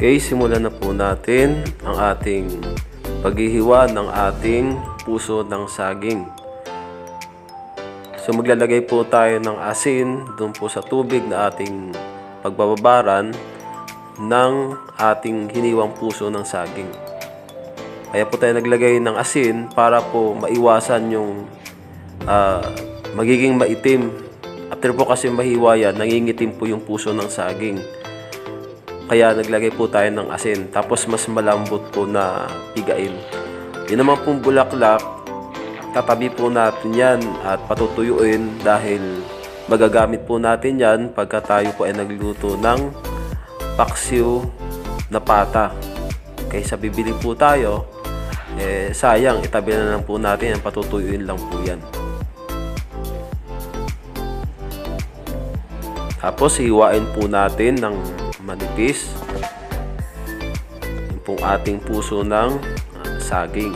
Okay, simulan na po natin ang ating paghihiwa ng ating puso ng saging. So maglalagay po tayo ng asin doon po sa tubig na ating pagbababaran ng ating hiniwang puso ng saging. Kaya po tayo naglagay ng asin para po maiwasan yung ah, magiging maitim. After po kasi mahiwa yan, nangingitim po yung puso ng saging. Kaya naglagay po tayo ng asin. Tapos mas malambot po na pigain. Yun naman pong bulaklak, tatabi po natin yan at patutuyuin dahil magagamit po natin yan pagka tayo po ay nagluto ng paksiw na pata. Kaysa bibili po tayo, eh sayang, itabi na lang po natin yan, patutuyuin lang po yan. Tapos hiwain po natin ng manipis yung pong ating puso ng ah, saging.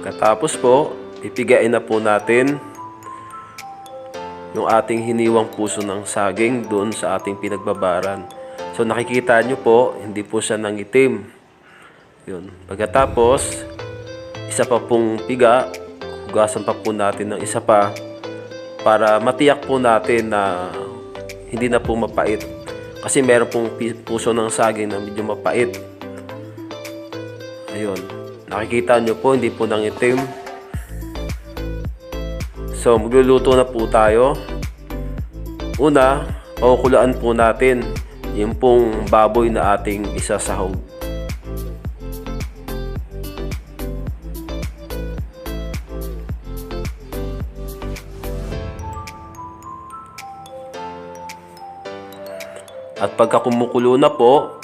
Pagkatapos po, ipigain na po natin yung ating hiniwang puso ng saging doon sa ating pinagbabaran. So nakikita nyo po, hindi po siya nangitim. Yun. Pagkatapos, isa pa pong piga, hugasan pa po natin ng isa pa para matiyak po natin na hindi na po mapait. Kasi meron pong puso ng saging na medyo mapait. Ayun. Nakikita nyo po, hindi po nangitim. So, magluluto na po tayo. Una, pakukulaan po natin yung pong baboy na ating isasahog. At pagka kumukulo na po,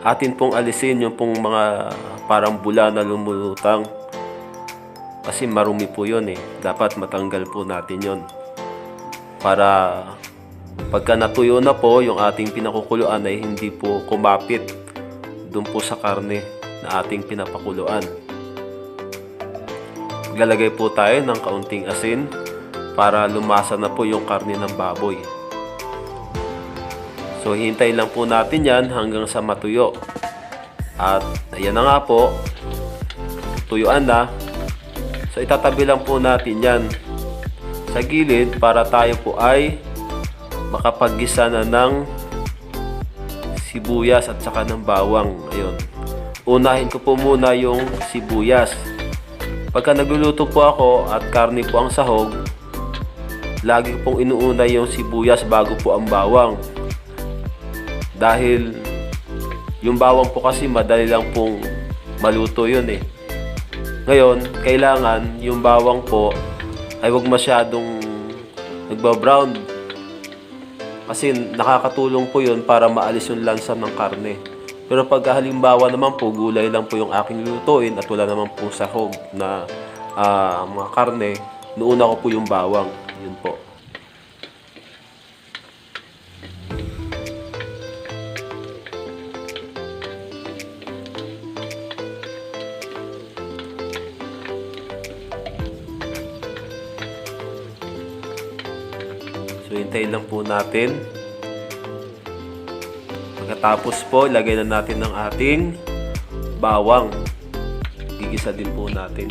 atin pong alisin yung pong mga parang bula na lumulutang. Kasi marumi po yun eh. Dapat matanggal po natin yon Para pagka natuyo na po, yung ating pinakukuluan ay hindi po kumapit doon po sa karne na ating pinapakuluan. Maglalagay po tayo ng kaunting asin para lumasa na po yung karne ng baboy. So, hintay lang po natin yan hanggang sa matuyo. At, ayan na nga po. Tuyuan na. So, itatabi lang po natin yan sa gilid para tayo po ay makapaggisa na ng sibuyas at saka ng bawang. Ayun. Unahin ko po muna yung sibuyas. Pagka nagluluto po ako at karne po ang sahog, lagi ko pong inuuna yung sibuyas bago po ang bawang. Dahil yung bawang po kasi madali lang pong maluto yun eh. Ngayon, kailangan yung bawang po ay wag masyadong nagba-brown. Kasi nakakatulong po yun para maalis yung lansa ng karne. Pero pag halimbawa naman po, gulay lang po yung aking lutuin at wala naman po sahog na ah, mga karne, nuuna ko po yung bawang. Yun po. Hintayin lang po natin. Pagkatapos po, lagay na natin ng ating bawang. Gigisa din po natin.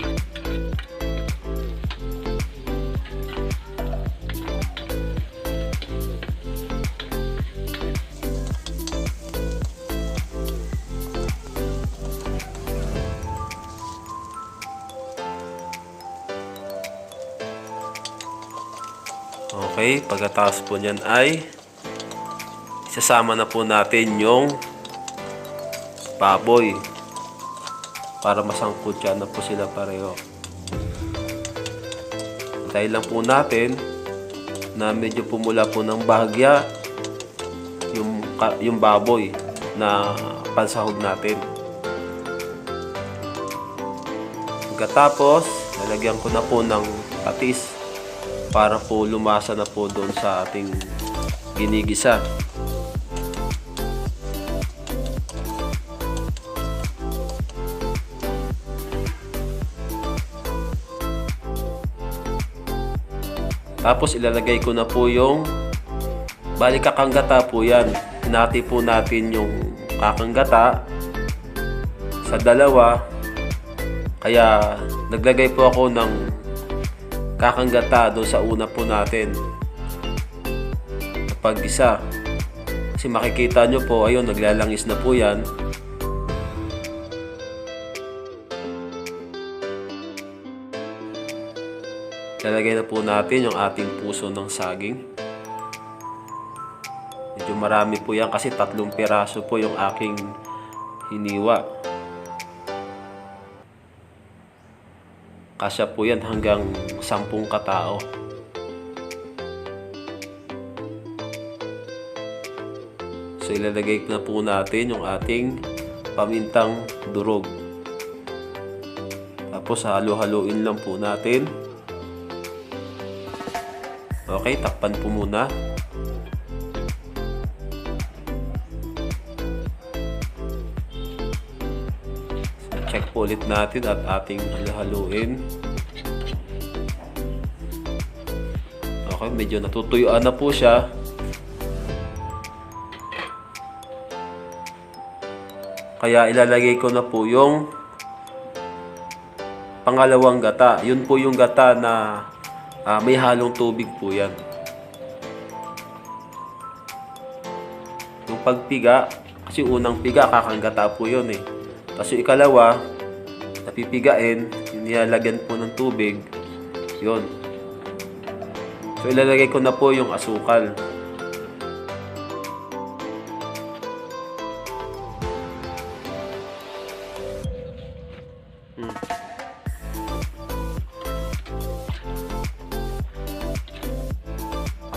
Okay, pagkatapos po niyan ay isasama na po natin yung baboy para masangkot siya na po sila pareho. Dahil lang po natin na medyo pumula po ng bahagya yung, yung baboy na pansahog natin. Pagkatapos, lalagyan ko na po ng patis. Para po lumasa na po doon sa ating ginigisa. Tapos ilalagay ko na po yung bali kakanggata po yan. Hinati po natin yung kakanggata sa dalawa. Kaya naglagay po ako ng kakanggata doon sa una po natin. Kapag isa. Kasi makikita nyo po, ayun, naglalangis na po yan. Lalagay na po natin yung ating puso ng saging. Medyo marami po yan kasi tatlong piraso po yung aking hiniwa. Kasya po yan hanggang sampung katao. So ilalagay na po natin yung ating pamintang durog. Tapos halo-haloin lang po natin. Okay, takpan po muna. Check po ulit natin at ating halo-haluin. Okay, medyo natutuyuan na po siya. Kaya ilalagay ko na po yung pangalawang gata. Yun po yung gata na ah, may halong tubig po yan. Yung pagpiga, kasi unang piga, kakanggata po yun eh. Tapos yung ikalawa, napipigain, nilalagyan po ng tubig, yun. So ilalagay ko na po yung asukal.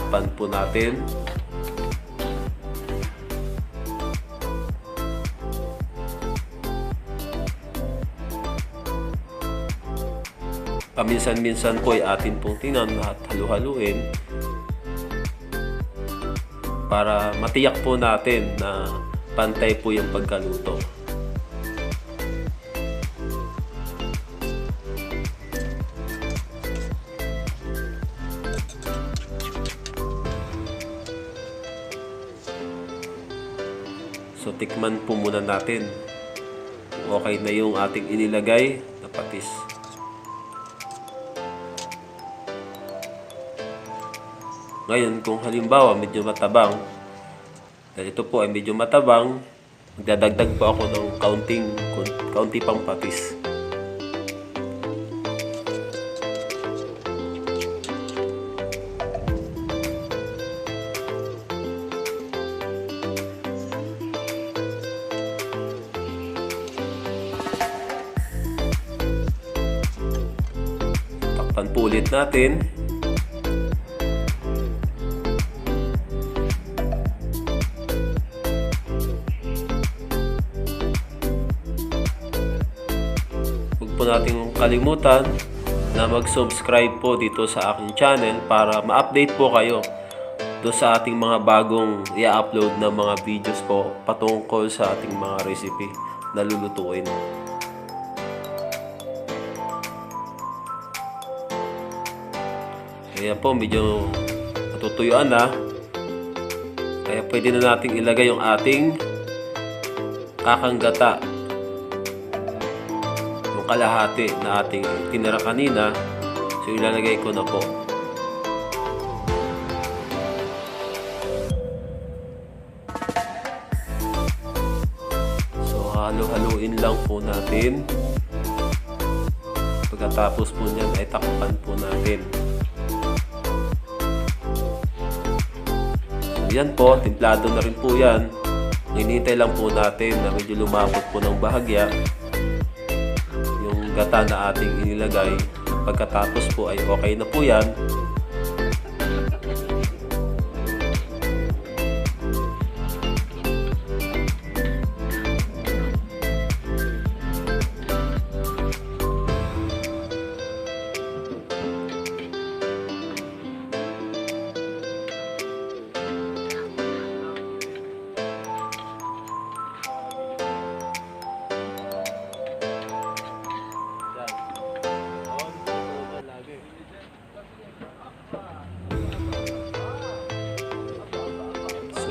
Pan po natin. Paminsan-minsan po ay atin pong tingnan at halu-haluin para matiyak po natin na pantay po yung pagkaluto. So tikman po muna natin. Okay na yung ating inilagay na patis. Ngayon, kung halimbawa medyo matabang, dahil ito po ay medyo matabang, magdadagdag po ako ng counting, kaunti pang patis. Takpan po ulit natin. Nating kalimutan na mag-subscribe po dito sa aking channel para ma-update po kayo do sa ating mga bagong i-upload na mga videos po patungkol sa ating mga recipe na lulutuin. Kaya po medyo natutuyuan na. Kaya pwede na nating ilagay yung ating kakanggata kalahati na ating tinira kanina. So ilalagay ko na po. So halo-haluin lang po natin. Pagkatapos po niyan ay takpan po natin. So yan po. Timplado na rin po yan. Hinihintay lang po natin na medyo lumapot po ng bahagya gata na ating inilagay. Pagkatapos po ay okay na po yan.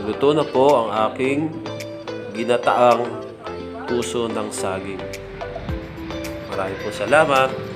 Luto na po ang aking ginataang puso ng saging. Maraming po salamat.